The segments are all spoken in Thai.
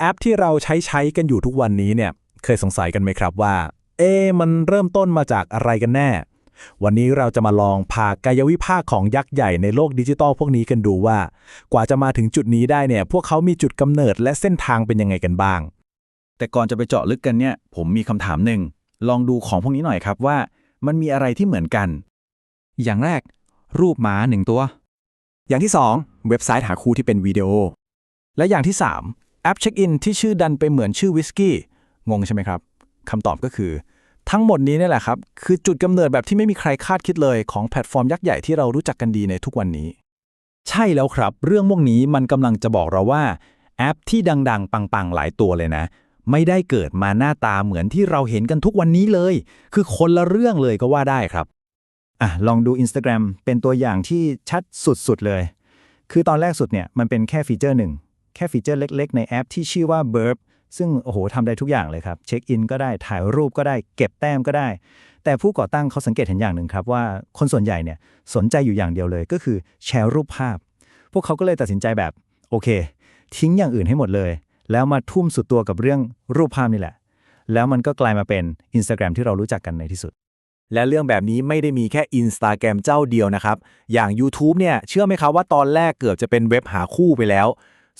แอปที่เราใช้ใช้กันอยู่ทุกวันนี้เนี่ยเคยสงสัยกันไหมครับว่า เอ๊ะมันเริ่มต้นมาจากอะไรกันแน่ วันนี้เราจะมาลองพากายวิภาคของยักษ์ใหญ่ในโลกดิจิตอลพวกนี้กันดูว่า กว่าจะมาถึงจุดนี้ได้เนี่ย พวกเขามีจุดกำเนิดและเส้นทางเป็นยังไงกันบ้าง แต่ก่อนจะไปเจาะลึกกันเนี่ย ผมมีคำถามหนึ่งลองดูของพวกนี้หน่อยครับว่า มันมีอะไรที่เหมือนกัน อย่างแรก รูปหมาหนึ่งตัว อย่างที่2เว็บไซต์หาคู่ที่เป็นวิดีโอ และอย่างที่3 แอปเช็คอินที่ชื่อดันไปเหมือนชื่อวิสกี้ งงใช่ไหมครับคำตอบก็คือ ทั้งหมดนี้นี่แหละครับ คือจุดกำเนิดแบบที่ไม่มีใครคาดคิดเลยของแพลตฟอร์มยักษ์ใหญ่ที่เรารู้จักกันดีในทุกวันนี้ ใช่แล้วครับ เรื่องพวกนี้มันกำลังจะบอกเราว่า แอปที่ดังๆ ปังๆ หลายตัวเลยนะ ไม่ได้เกิดมาหน้าตาเหมือนที่เราเห็นกันทุกวันนี้เลย คือคนละเรื่องเลยก็ว่าได้ครับอะลองดู Instagram เป็นตัวอย่างที่ชัดสุดๆเลย คือตอนแรกสุดเนี่ยมันเป็นแค่ฟีเจอร์หนึ่ง แค่ฟีเจอร์เล็ก ๆ ในแอปที่ชื่อว่า Burp ซึ่งโอ้โหทำได้ทุกอย่างเลยครับ เช็คอินก็ได้ถ่ายรูปก็ได้ เก็บแต้มก็ได้ แต่ผู้ก่อตั้งเขาสังเกตเห็นอย่างหนึ่งครับว่าคนส่วนใหญ่เนี่ยสนใจอยู่อย่างเดียวเลยก็คือแชร์รูปภาพ พวกเขาก็เลยตัดสินใจแบบโอเค ทิ้งอย่างอื่นให้หมดเลย แล้วมาทุ่มสุดตัวกับเรื่องรูปภาพนี่แหละ แล้วมันก็กลายมาเป็น Instagram ที่เรารู้จักกันในที่สุดและเรื่องแบบนี้ไม่ได้มีแค่ Instagram เจ้าเดียวนะครับ อย่าง YouTube เนี่ย เชื่อไหมครับว่าตอนแรกเกือบจะเป็นเว็บหาคู่ไปแล้ว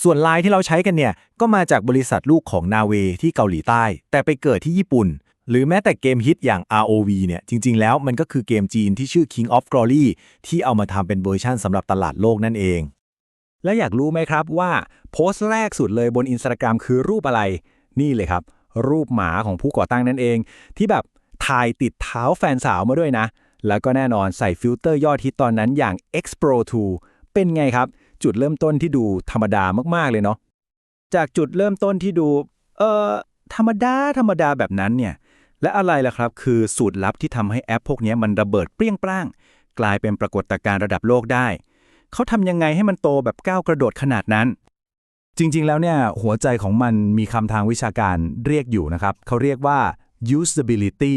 ส่วนไลน์ที่เราใช้กันเนี่ย ก็มาจากบริษัทลูกของนาเวที่เกาหลีใต้ แต่ไปเกิดที่ญี่ปุ่น หรือแม้แต่เกมฮิตอย่าง ROV เนี่ย จริง ๆ แล้วมันก็คือเกมจีนที่ชื่อ King of Glory ที่เอามาทำเป็นเวอร์ชันสำหรับตลาดโลกนั่นเอง และอยากรู้ไหมครับว่าโพสต์แรกสุดเลยบน Instagram คือรูปอะไร นี่เลยครับ รูปหมาของผู้ก่อตั้งนั่นเอง ที่แบบถ่ายติดเท้าแฟนสาวมาด้วยนะ แล้วก็แน่นอนใส่ฟิลเตอร์ยอดฮิตตอนนั้นอย่าง X Pro 2 เป็นไงครับ จุดเริ่มต้นที่ดูธรรมดามากๆเลยเนาะจากจุดเริ่มต้นที่ดู เอ่อ ธรรมดา ธรรมดาแบบนั้นเนี่ย และอะไรล่ะครับ คือสูตรลับที่ทำให้แอปพวกนี้มันระเบิดเปรี้ยงปร้าง กลายเป็นปรากฏการณ์ระดับโลกได้ เขาทำยังไงให้มันโตแบบก้าวกระโดดขนาดนั้น จริงๆ แล้วเนี่ย หัวใจของมันมีคำทางวิชาการเรียกอยู่นะครับ เขาเรียกว่า usability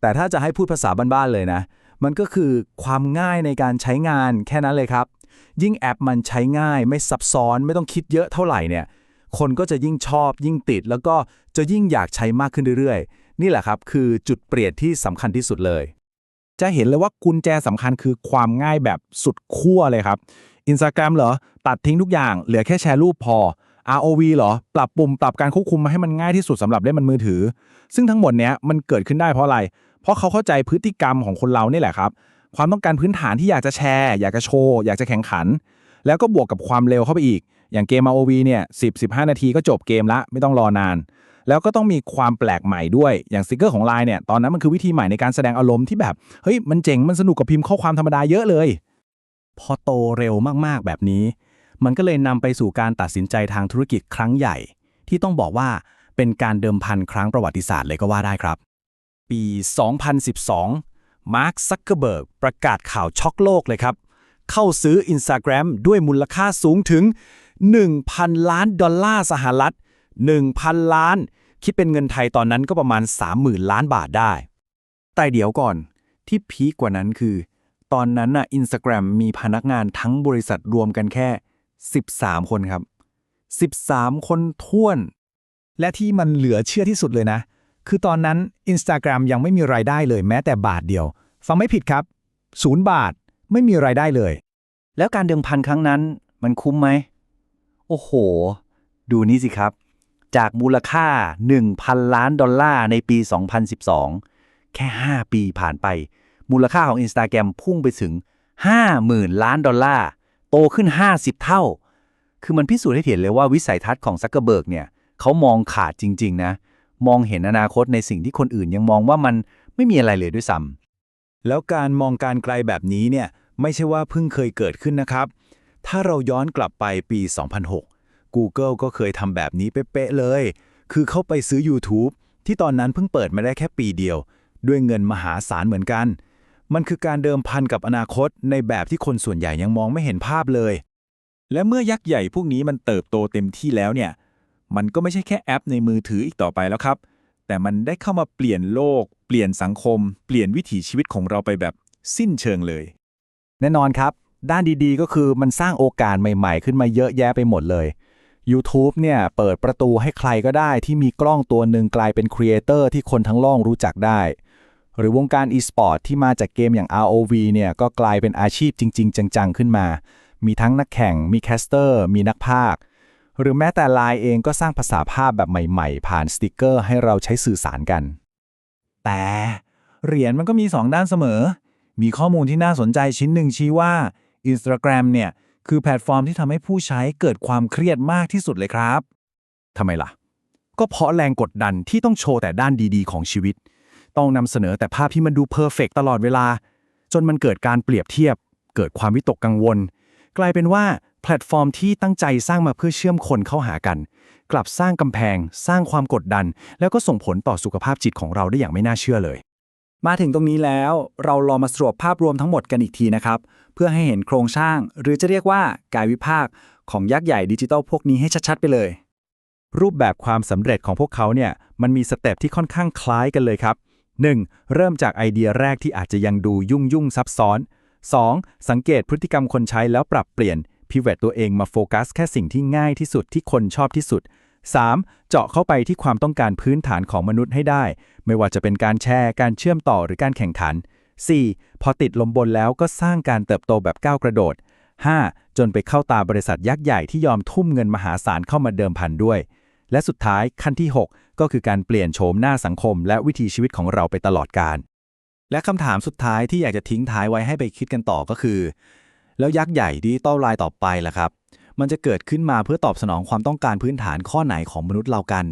แต่ถ้าจะให้พูดภาษาบ้านๆเลยนะ มันก็คือความง่ายในการใช้งานแค่นั้นเลยครับ ยิ่งแอปมันใช้ง่าย ไม่ซับซ้อนไม่ต้องคิดเยอะเท่าไหร่เนี่ย คนก็จะยิ่งชอบยิ่งติด แล้วก็จะยิ่งอยากใช้มากขึ้นเรื่อยๆ นี่แหละครับคือจุดเปลี่ยนที่สำคัญที่สุดเลย จะเห็นเลยว่ากุญแจสำคัญคือความง่ายแบบสุดขั้วเลยครับ Instagram เหรอ ตัดทิ้งทุกอย่าง เหลือแค่แชร์รูปพอ ROV เหรอ ปรับปุ่มปรับการควบคุมมาให้มันง่ายที่สุดสำหรับเล่นมันมือถือ ซึ่งทั้งหมดเนี้ยมันเกิดขึ้นได้เพราะอะไร เพราะเขาเข้าใจพฤติกรรมของคนเรานี่แหละครับ ความต้องการพื้นฐานที่อยากจะแชร์ อยากจะโชว์ อยากจะแข่งขัน แล้วก็บวกกับความเร็วเข้าไปอีก อย่างเกม ROV เนี่ย10-15 นาทีก็จบเกมละไม่ต้องรอนาน แล้วก็ต้องมีความแปลกใหม่ด้วยอย่างสติกเกอร์ของ Line เนี่ยตอนนั้นมันคือวิธีใหม่ในการแสดงอารมณ์ที่แบบเฮ้ยมันเจ๋งมันสนุกกับพิมพ์ข้อความธรรมดาเยอะเลย พอโตเร็วมากๆแบบนี้ มันก็เลยนำไปสู่การตัดสินใจทางธุรกิจครั้งใหญ่ ที่ต้องบอกว่าเป็นการเดิมพันครั้งประวัติศาสตร์เลยก็ว่าได้ครับ ปี 2012 มาร์คซักเกอร์เบิร์กประกาศข่าวช็อกโลกเลยครับ เข้าซื้อ Instagram ด้วยมูลค่าสูงถึง 1,000 ล้านดอลลาร์สหรัฐ 1,000 ล้าน คิดเป็นเงินไทยตอนนั้นก็ประมาณ 30,000 ล้านบาทได้ แต่เดี๋ยวก่อน ที่พีคกว่านั้นคือ ตอนนั้นน่ะ Instagram มีพนักงานทั้งบริษัทรวมกันแค่ 13 คนครับ 13 คนท้วน และที่มันเหลือเชื่อที่สุดเลยนะ คือตอนนั้น Instagram ยังไม่มีรายได้เลยแม้แต่บาทเดียว ฟังไม่ผิดครับศูนย์บาทไม่มีรายได้เลย แล้วการเดิมพันครั้งนั้น มันคุ้มไหม โอ้โห ดูนี่สิครับ จากมูลค่า 1,000 ล้านดอลลาร์ในปี 2012 แค่ 5 ปีผ่านไป มูลค่าของ Instagram พุ่งไปถึง 50,000 ล้านดอลลาร์ โตขึ้น 50 เท่า คือมันพิสูจน์ให้เห็นเลยว่าวิสัยทัศน์ของซักเกอร์เบิร์กเนี่ยเขามองขาดจริง ๆ นะ มองเห็นอนาคตในสิ่งที่คนอื่นยังมองว่ามันไม่มีอะไรเลยด้วยซ้ำแล้วการมองการไกลแบบนี้เนี่ยไม่ใช่ว่าเพิ่งเคยเกิดขึ้นนะครับ ถ้าเราย้อนกลับไปปี 2006 Google ก็เคยทำแบบนี้เป๊ะๆเลย คือเข้าไปซื้อ YouTube ที่ตอนนั้นเพิ่งเปิดมาได้แค่ปีเดียว ด้วยเงินมหาศาลเหมือนกัน มันคือการเดิมพันกับอนาคตในแบบที่คนส่วนใหญ่ยังมองไม่เห็นภาพเลย และเมื่อยักษ์ใหญ่พวกนี้มันเติบโตเต็มที่แล้วเนี่ย มันก็ไม่ใช่แค่แอปในมือถืออีกต่อไปแล้วครับ แต่มันได้เข้ามาเปลี่ยนโลก เปลี่ยนสังคม เปลี่ยนวิถีชีวิตของเราไปแบบสิ้นเชิงเลย แน่นอนครับ ด้านดีๆ ก็คือมันสร้างโอกาสใหม่ๆ ขึ้นมาเยอะแยะไปหมดเลย YouTube เนี่ยเปิดประตูให้ใครก็ได้ที่มีกล้องตัวหนึ่งกลายเป็นครีเอเตอร์ที่คนทั้งโล่องรู้จักได้ หรือวงการ e-sport ที่มาจากเกมอย่าง ROV เนี่ยก็กลายเป็นอาชีพจริง ๆ จังๆ ขึ้นมา มีทั้งนักแข่ง มีแคสเตอร์ มีนักพากย์ หรือแม้แต่ไลน์เองก็สร้างภาษาภาพแบบใหม่ๆ ผ่านสติกเกอร์ให้เราใช้สื่อสารกัน แต่เหรียญมันก็มี 2 ด้านเสมอ มีข้อมูลที่น่าสนใจชิ้นหนึ่งชี้ว่า Instagram เนี่ย คือแพลตฟอร์มที่ทำให้ผู้ใช้เกิดความเครียดมากที่สุดเลยครับทำไมล่ะ ก็เพราะแรงกดดันที่ต้องโชว์แต่ด้านดีๆ ของชีวิต ต้องนำเสนอแต่ภาพที่มันดูเพอร์เฟกตลอดเวลา จนมันเกิดการเปรียบเทียบ เกิดความวิตกกังวล กลายเป็นว่า แพลตฟอร์มที่ตั้งใจสร้างมาเพื่อเชื่อมคนเข้าหากัน กลับสร้างกำแพง สร้างความกดดัน แล้วก็ส่งผลต่อสุขภาพจิตของเราได้อย่างไม่น่าเชื่อเลย มาถึงตรงนี้แล้วเราลองมาสรุปภาพรวมทั้งหมดกันอีกทีนะครับ เพื่อให้เห็นโครงสร้าง หรือจะเรียกว่ากายวิภาคของยักษ์ใหญ่ดิจิทัลพวกนี้ให้ชัดๆไปเลย รูปแบบความสำเร็จของพวกเขาเนี่ยมันมีสเต็ปที่ค่อนข้างคล้ายกันเลยครับ 1. เริ่มจากไอเดียแรกที่อาจจะยังดูยุ่งยุ่งซับซ้อน 2. สังเกตพฤติกรรมคนใช้แล้วปรับเปลี่ยน พิเวตตัวเองมาโฟกัสแค่สิ่งที่ง่ายที่สุดที่คนชอบที่สุด 3. เจาะเข้าไปที่ความต้องการพื้นฐานของมนุษย์ให้ได้ ไม่ว่าจะเป็นการแชร์ การเชื่อมต่อหรือการแข่งขัน 4. พอติดลมบนแล้วก็สร้างการเติบโตแบบก้าวกระโดด 5. จนไปเข้าตาบริษัทยักษ์ใหญ่ที่ยอมทุ่มเงินมหาศาลเข้ามาเดิมพันด้วย และสุดท้ายขั้นที่ 6 ก็คือการเปลี่ยนโฉมหน้าสังคม และวิถีชีวิตของเราไปตลอดกาลและคำถามสุดท้ายที่อยากจะทิ้งท้ายไว้ให้ไปคิดกันต่อก็คือ แล้วยักษ์ใหญ่ดิจิตอลไลน์ต่อไปล่ะครับ มันจะเกิดขึ้นมาเพื่อตอบสนองความต้องการพื้นฐานข้อไหนของมนุษย์เรากัน